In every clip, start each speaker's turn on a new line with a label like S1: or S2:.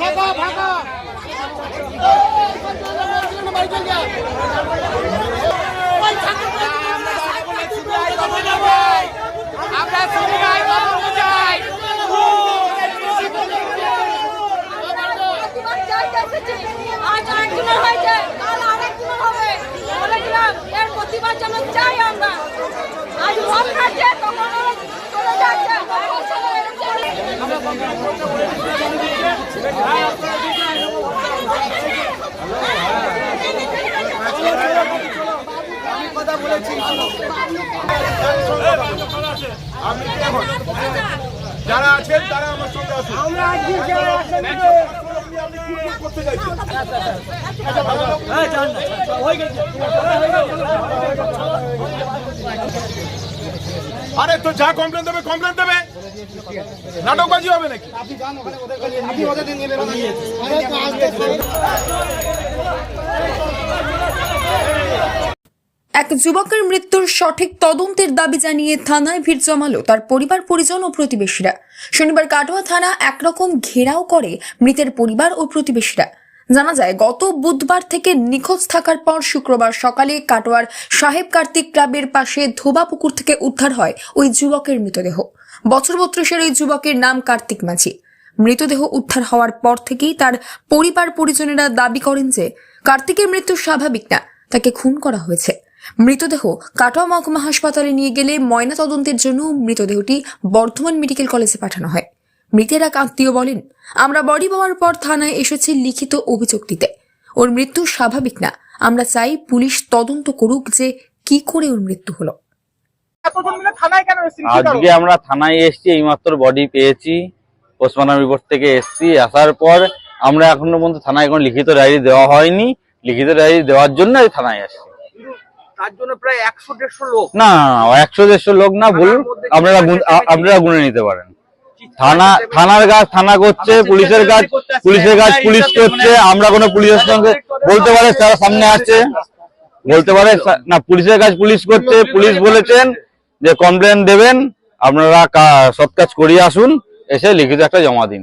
S1: ভাগা ভাগা
S2: আমরা সুবিধায় বাবু চাই।
S3: আজ একজনের হয়েছে, কাল আরেকজনের হবে। বলেছিলাম, এর প্রতিবাদ যেন চাই আমরা। আজ ভোট খাচ্ছে, তখন ওরা চলে যাচ্ছে। তখন সবাই এরকম করে।
S1: যারা আছেন তারা আমার সঙ্গে আছেন আমরা আজকে যারা আছেন চাইছেন আরে, তো যা কমপ্লেন দেবে কমপ্লেন দেবে। নাটকবাজি হবে নাকি?
S4: এক যুবকের মৃত্যুর সঠিক তদন্তের দাবি জানিয়ে থানায় ভিড় জমালো তার পরিবার, পরিজন ও প্রতিবেশীরা। শনিবার কাটোয়া থানা একরকম ঘেরাও করে মৃতের পরিবার ও প্রতিবেশীরা। জানা যায়, গত বুধবার থেকে নিখোঁজ থাকার পর শুক্রবার সকালে কাটোয়ার সাহেব কার্তিক ক্লাবের পাশে ধোবা পুকুর থেকে উদ্ধার হয় ওই যুবকের মৃতদেহ। বছর বত্রিশের ওই যুবকের নাম কার্তিক মাঝি। মৃতদেহ উদ্ধার হওয়ার পর থেকেই তার পরিবার পরিজনেরা দাবি করেন যে, কার্তিকের মৃত্যু স্বাভাবিক না, তাকে খুন করা হয়েছে। মৃতদেহ কাটোয়া মহকুমা হাসপাতালে নিয়ে গেলে ময়না তদন্তের জন্য মৃতদেহটি বর্ধমান মেডিকেল কলেজে পাঠানো হয়। মৃতের এক আত্মীয় বলেন আমরা বডি পাওয়ার পর থানায় এসেছি লিখিত অভিযোগ দিতে ওর মৃত্যু স্বাভাবিক না। আমরা চাই পুলিশ তদন্ত করুক যে কি করে ওর মৃত্যু হলো?
S5: আজকে আমরা থানায় এসেছি এইমাত্র বডি পেয়েছি। পোস্টমর্টম রিপোর্ট থেকে এসেছি। আসার পর আমরা এখনও পর্যন্ত থানায় কোনো লিখিত ডায়েরি দেওয়া হয়নি। লিখিত ডায়েরি দেওয়ার জন্য থানায় আসছি
S2: তার জন্য প্রায় একশো দেড়শো লোক।
S5: না একশো দেড়শো লোক না ভুল। আপনারা গুন- আপনারা গুনে নিতে পারেন। থানা থানার কাজ থানা করছে পুলিশের কাজ পুলিশের কাজ পুলিশ করছে আমরা কোনো পুলিশের সঙ্গে বলতে পারে তারা সামনে আছে। বলতে পারে না পুলিশের কাজ পুলিশ করছে পুলিশ বলেছেন যে কমপ্লেন দেবেন আপনারা সব কাজ করিয়ে আসুন এসে লিখিত একটা জমা দিন।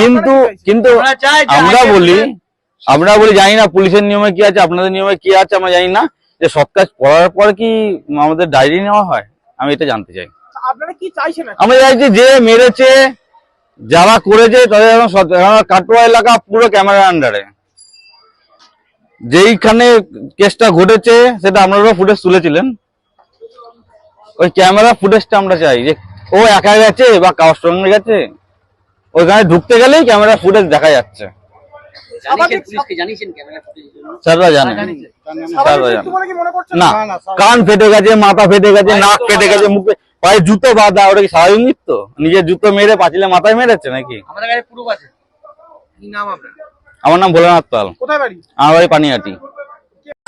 S5: কিন্তু? কিন্তু আমরা বলি আমরা বলি জানি না পুলিশের নিয়মে কি আছে আপনাদের নিয়মে কি আছে আমরা জানি না। যে সব কাজ করার পর কি আমাদের ডায়েরি নেওয়া হয়? আমি এটা জানতে চাই।
S1: আপনারা কি চাইছেন
S5: আমরা চাইছি যে মেরেছে যারা করেছে তাদের এখন কাটোয়া এলাকা পুরো ক্যামেরার আন্ডারে যেইখানে কেসটা ঘটেছে সেটা আপনারা ফুটেজ তুলেছিলেন। ওই ক্যামেরা ফুটেজটা আমরা চাই যে ও একা গেছে বা কারোর সঙ্গে গেছে ওইখানে ঢুকতে গেলেই ক্যামেরা ফুটেজ দেখা যাচ্ছে।
S1: স্বাভাবিক
S5: স্যাররা জানেন। স্যাররা জানেন
S1: বলে কি মনে করছেন?
S5: না কান ফেটে গেছে মাথা ফেটে গেছে নাক ফেটে গেছে মুখে পায়ে জুতো বাঁধা ওটা কি স্বাভাবিক মৃত্যু নিজের জুতো মেরে পাঁচিলে মাথায় মেরেছে নাকি?
S2: আমাদের কাছে প্রুফ আছে কি নাম আপনার?
S5: আমার নাম ভোলানাথ পাল।
S1: কোথায় বাড়ি?
S5: আমার বাড়ি পানিহাটি।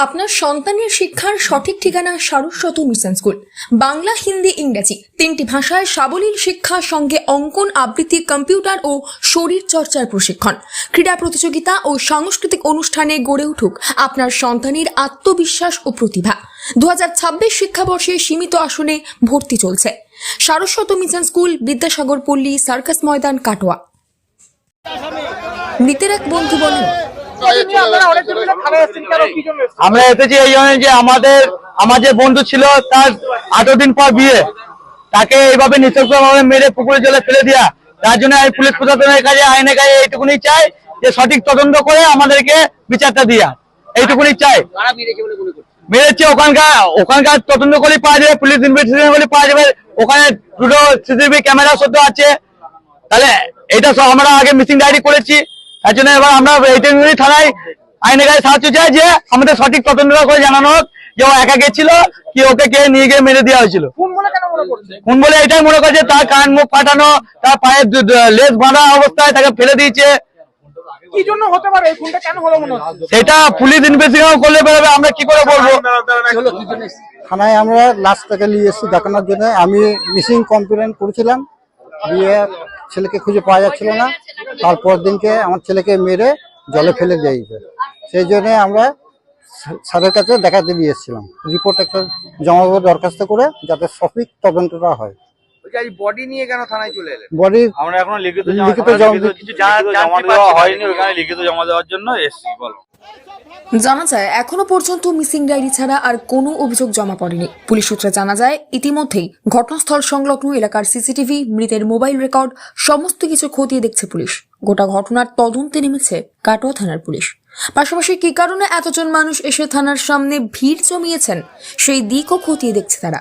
S4: আপনার সন্তানের শিক্ষার সঠিক ঠিকানা সারস্বত মিশন স্কুল। বাংলা হিন্দি ইংরেজি তিনটি ভাষায় সাবলীল শিক্ষার সঙ্গে অঙ্কন আবৃত্তি কম্পিউটার ও শরীর চর্চার প্রশিক্ষণ। ক্রীড়া প্রতিযোগিতা ও সাংস্কৃতিক অনুষ্ঠানে গড়ে উঠুক আপনার সন্তানের আত্মবিশ্বাস ও প্রতিভা। দু হাজার ছাব্বিশ শিক্ষাবর্ষে সীমিত আসনে ভর্তি চলছে। সারস্বত মিশন স্কুল, বিদ্যাসাগর পল্লী, সার্কাস ময়দান, কাটোয়া। মৃতের এক বন্ধু বলেন?
S5: আমরা এসেছি এই জন্য যে আমাদের, আমার যে বন্ধু ছিল তার আঠারো দিন পর বিয়ে। তাকে এইভাবে নিঃশব্দভাবে মেরে পুকুরে জলে ফেলে দেওয়া তার জন্য আমি পুলিশ প্রশাসনের কাছে, আইনের কাছে এইটুকুনি চাই যে সঠিক তদন্ত করে আমাদেরকে বিচারটা দিয়া। এইটুকুনি চাই।
S2: মেরেছে
S5: ওখানকার ওখানকার তদন্ত করে পাওয়া যাবে পুলিশ ইনভেস্টিগেশন করে পাওয়া যাবে ওখানে দুটো সিসিটিভি ক্যামেরা সত্য আছে। তাহলে এটা সব আমরা আগে মিসিং ডায়েরি করেছি। তার জন্য এবার আমরা এইটা নিয়ে থানায় আইনের কাছে সাহায্য চাই যে আমাদের সঠিক তদন্ত করে জানানো হোক যে ও একা গেছিল কি ওকে কে নিয়ে গিয়ে মেরে দেওয়া হয়েছিল।
S1: খুন বলে
S5: এটাই মনে করছে তার কান মুখ ফাটানো তার পায়ে দু- দু- লেজ বাঁধা অবস্থায় তাকে ফেলে দিয়েছে।
S1: কি জন্য হতে পারে? এই খুনটা কেন হলো মনে হচ্ছে?
S5: সেটা পুলিশ ইনভেস্টিগেশন করলে বেরোবে আমরা কি করে বলব?
S6: থানায় আমরা লাস্ট থেকে নিয়ে এসেছি দেখানোর জন্য। আমি মিসিং কমপ্লেন করেছিলাম দিয়ে ছেলেকে খুঁজে পাওয়া যাচ্ছিল না। তারপর দিনকে আমার ছেলেকে মেরে জলে ফেলে দিয়েছে সেই জন্য আমরা স্যার- স্যারের কাছে দেখাতে দিয়ে এসেছিলাম। রিপোর্ট একটা জমা দরখাস্ত করে যাতে সঠিক তদন্তটা হয়।
S2: বডি নিয়ে কেন থানায় চলে এলেন?
S6: বডি
S5: আমরা এখনও লিখিত
S6: লিখিত
S5: জমা
S6: জমা-
S5: লিখিত কিছু জমা জমা দেওয়া হয়নি ওখানে লিখিত জমা দেওয়ার জন্য এসছি বলো।
S4: জানা যায় এখনও পর্যন্ত মিসিং ডায়েরি ছাড়া আর কোনো অভিযোগ জমা পড়েনি। পুলিশ সূত্রে জানা যায় ইতিমধ্যেই ঘটনাস্থল সংলগ্ন এলাকার সিসিটিভি মৃতের মোবাইল রেকর্ড সমস্ত কিছু খতিয়ে দেখছে পুলিশ। গোটা ঘটনার তদন্তে নেমেছে কাটোয়া থানার পুলিশ। পাশাপাশি কি কারণে এতজন মানুষ এসে থানার সামনে ভিড় জমিয়েছেন সেই দিকও খতিয়ে দেখছে তারা।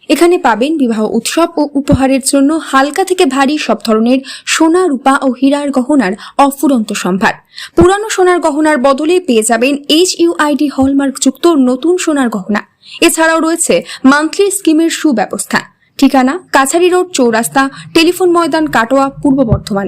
S4: এখানে পাবেন বিবাহ উৎসব ও উপহারের জন্য হালকা থেকে ভারী সব ধরনের সোনা, রূপা ও হীরার গহনার অফুরন্ত সম্ভার। পুরানো সোনার গহনার বদলে পেয়ে যাবেন এইচ ইউআইডি হলমার্ক যুক্ত নতুন সোনার গহনা। এছাড়াও রয়েছে মান্থলি স্কিমের সুব্যবস্থা। ঠিকানা কাছারি রোড চৌরাস্তা, টেলিফোন ময়দান কাটোয়া, পূর্ব বর্ধমান।